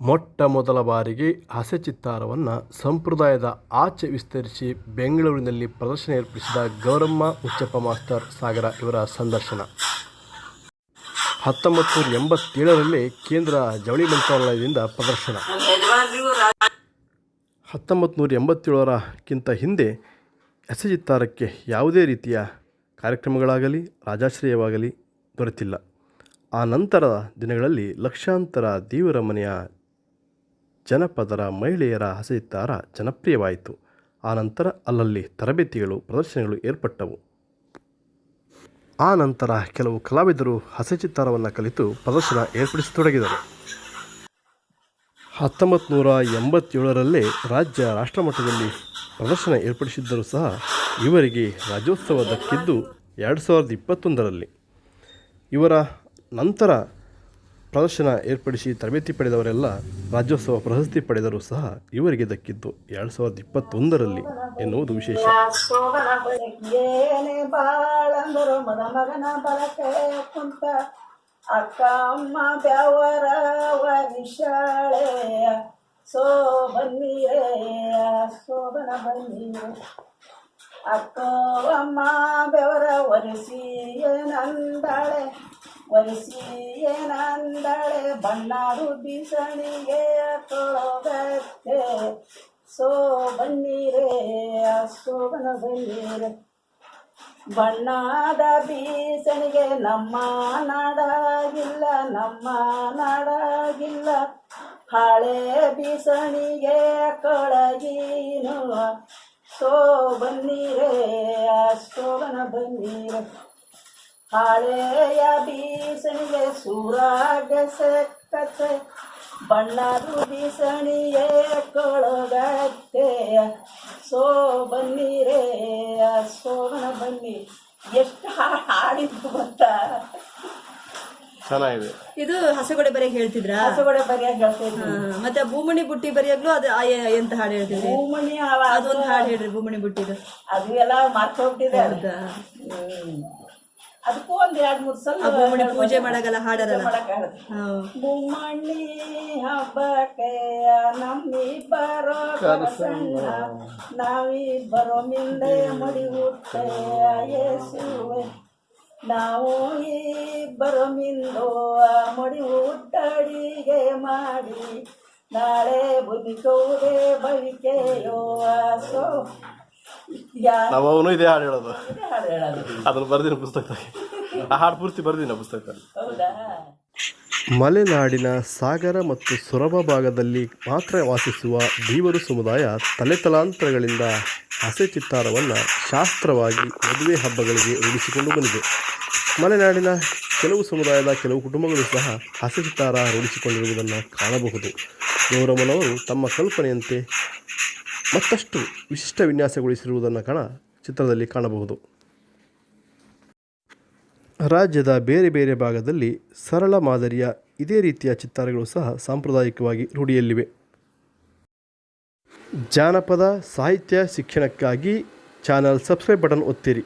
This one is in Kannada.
ಮೊಟ್ಟ ಮೊದಲ ಬಾರಿಗೆ ಹಸೆ ಚಿತ್ತಾರವನ್ನು ಸಂಪ್ರದಾಯದ ಆಚೆ ವಿಸ್ತರಿಸಿ ಬೆಂಗಳೂರಿನಲ್ಲಿ ಪ್ರದರ್ಶನ ಏರ್ಪಡಿಸಿದ ಗೌರಮ್ಮ ಉಚ್ಚಪ್ಪ ಮಾಸ್ತರ್ ಸಾಗರ ಇವರ ಸಂದರ್ಶನ. ಹತ್ತೊಂಬತ್ತು ನೂರ ಎಂಬತ್ತೇಳರಲ್ಲಿ ಕೇಂದ್ರ ಜವಳಿ ಮಂತ್ರಾಲಯದಿಂದ ಪ್ರದರ್ಶನ. ಹತ್ತೊಂಬತ್ತು ನೂರ ಎಂಬತ್ತೇಳರಕ್ಕಿಂತ ಹಿಂದೆ ಹಸೆ ಚಿತ್ತಾರಕ್ಕೆ ಯಾವುದೇ ರೀತಿಯ ಕಾರ್ಯಕ್ರಮಗಳಾಗಲಿ, ರಾಜಾಶ್ರಯವಾಗಲಿ ದೊರೆತಿಲ್ಲ. ಆ ನಂತರದ ದಿನಗಳಲ್ಲಿ ಲಕ್ಷಾಂತರ ದೇವರ ಮನೆಯ ಜನಪದರ ಮಹಿಳೆಯರ ಹಸಿತಾರ ಜನಪ್ರಿಯವಾಯಿತು. ಆನಂತರ ಅಲ್ಲಲ್ಲಿ ತರಬೇತಿಗಳು, ಪ್ರದರ್ಶನಗಳು ಏರ್ಪಟ್ಟವು. ಆ ನಂತರ ಕೆಲವು ಕಲಾವಿದರು ಹಸೆಚಿತ್ತಾರವನ್ನು ಕಲಿತು ಪ್ರದರ್ಶನ ಏರ್ಪಡಿಸತೊಡಗಿದರು. ಹತ್ತೊಂಬತ್ತು ನೂರ ಎಂಬತ್ತೇಳರಲ್ಲೇ ರಾಜ್ಯ ರಾಷ್ಟ್ರಮಟ್ಟದಲ್ಲಿ ಪ್ರದರ್ಶನ ಏರ್ಪಡಿಸಿದ್ದರೂ ಸಹ ಇವರಿಗೆ ರಾಜ್ಯೋತ್ಸವ ದಕ್ಕಿದ್ದು ಎರಡು ಸಾವಿರದ ಇಪ್ಪತ್ತೊಂದರಲ್ಲಿ. ಇವರ ನಂತರ ಪ್ರದರ್ಶನ ಏರ್ಪಡಿಸಿ ತರಬೇತಿ ಪಡೆದವರೆಲ್ಲ ರಾಜ್ಯೋತ್ಸವ ಪ್ರಶಸ್ತಿ ಪಡೆದರೂ ಸಹ ಇವರಿಗೆ ದಕ್ಕಿದ್ದು ಎರಡು ಸಾವಿರದ ಇಪ್ಪತ್ತೊಂದರಲ್ಲಿ ಎನ್ನುವುದು ವಿಶೇಷ. ಅಕ್ಕ ಅಮ್ಮ ಅಕ್ಕ ಬೆವರ ಒರೆಸಿ ಏನಂದಾಳೆ ಒರೆಸಿ ಏನಂದಾಳೆ ಬಣ್ಣಾರು ಬೀಸಣಿಗೆ ತೊಳಗತ್ತೆ ಸೋ ಬನ್ನೀರೇ ಸೋಬನ ಬನ್ನಿರೆ. ಬಣ್ಣದ ಬೀಸಣಿಗೆ ನಮ್ಮ ನಾಡಾಗಿಲ್ಲ ನಮ್ಮ ನಾಡಾಗಿಲ್ಲ. ಹಳೆ ಬೀಸಣಿಗೆ ಕೊಳಗೀನು. ಸೋ ಬನ್ನೀರೇ ಸೋಬನ ಬನ್ನೀರೆ. ಹಳೆಯ ಬೀಸಣಿಗೆ ಸೂರಾಗ ಸೆಕ್ಕತ್ತೆ ಬಣ್ಣದು ಬೀಸಣಿಯೇ ಕೊಳಗತ್ತೆ. ಸೋ ಬನ್ನಿ ರೇಯ ಸೋಣ ಬನ್ನಿ. ಎಷ್ಟು ಹಾಡು ಹಾಡಿದ್ದು ಗೊತ್ತಾ ಚೆನ್ನಾಗಿದೆ. ಇದು ಹಸಗೊಡೆ ಬರೆಯ ಹೇಳ್ತಿದ್ರ? ಹಸುಗಡೆ ಬರೆಯ ಹೇಳ್ತಿದ್ರು ಮತ್ತೆ ಭೂಮಣಿ ಬುಟ್ಟಿ ಬರೆಯಾಗ್ಲೂ ಅದು ಎಂತ ಹಾಡು ಹೇಳ್ತಿದ್ರಿ? ಭೂಮಣಿ ಅವ ಅದೊಂದು ಹಾಡು ಹೇಳ್ರಿ ಭೂಮಣಿ ಬುಟ್ಟಿದು. ಅದು ಎಲ್ಲ ಮರ್ತೋಗ್ತಿದೆ ಹೋಗ್ತಿದೆ ಹೌದಾ. ಅದಕ್ಕೂ ಒಂದ್ ಎರಡ್ ಮೂರ್ ಸಲ ಪೂಜೆ ಮಾಡಗಲ್ಲ ಹಾಡರಲ್ಲ. ಮುಮ್ಮಣ್ಣಿ ಹಬ್ಬಕ್ಕೆ ನಮ್ಮಿಬ್ಬರೋ ಸಣ್ಣ ನಾವಿಬ್ಬರೋ ಮಿಂದೆ ಮಡಿ ಹುಟ್ಟೆ ಯೇಸುವೆ ನಾವು ಇಬ್ಬರು ಮಿಂದು ಮಡಿ ಹುಟ್ಟಡಿಗೆ ಮಾಡಿ ನಾಳೆ ಬದುಕುವುದೇ ಬಳಿಕೆಯೋ ಸೊ ಯಾ? ನಾವು ಅವನು ಇದೇ ಹಾಡು ಹೇಳೋದು. ಅದನ್ನು ಬರ್ದಿನ ಪುಸ್ತಕದಲ್ಲಿ ಆ ಹಾಡು ಪೂರ್ತಿ ಬರ್ದಿನ ಪುಸ್ತಕದಲ್ಲಿ. ಹೌದಾ? ಮಲೆನಾಡಿನ ಸಾಗರ ಮತ್ತು ಸೊರಬ ಭಾಗದಲ್ಲಿ ಮಾತ್ರ ವಾಸಿಸುವ ಬೀವರು ಸಮುದಾಯ ತಲೆತಲಾಂತರಗಳಿಂದ ಹಸೆ ಚಿತ್ತಾರವನ್ನು ಶಾಸ್ತ್ರವಾಗಿ ಮದುವೆ ಹಬ್ಬಗಳಿಗೆ ರೂಢಿಸಿಕೊಂಡು ಬಂದಿದೆ. ಮಲೆನಾಡಿನ ಕೆಲವು ಸಮುದಾಯದ ಕೆಲವು ಕುಟುಂಬಗಳು ಸಹ ಹಸೆ ಚಿತ್ತಾರ ರೂಢಿಸಿಕೊಂಡಿರುವುದನ್ನು ಕಾಣಬಹುದು. ಗೌರಮ್ಮನವರು ತಮ್ಮ ಕಲ್ಪನೆಯಂತೆ ಮತ್ತಷ್ಟು ವಿಶಿಷ್ಟ ವಿನ್ಯಾಸಗೊಳಿಸಿರುವುದನ್ನು ಕಾಣ ಚಿತ್ರದಲ್ಲಿ ಕಾಣಬಹುದು. ರಾಜ್ಯದ ಬೇರೆ ಬೇರೆ ಭಾಗದಲ್ಲಿ ಸರಳ ಮಾದರಿಯ ಇದೇ ರೀತಿಯ ಚಿತ್ತಾರಗಳು ಸಹ ಸಾಂಪ್ರದಾಯಿಕವಾಗಿ ರೂಢಿಯಲ್ಲಿವೆ. ಜಾನಪದ ಸಾಹಿತ್ಯ ಶಿಕ್ಷಣಕ್ಕಾಗಿ ಚಾನಲ್ ಸಬ್ಸ್ಕ್ರೈಬ್ ಬಟನ್ ಒತ್ತಿರಿ.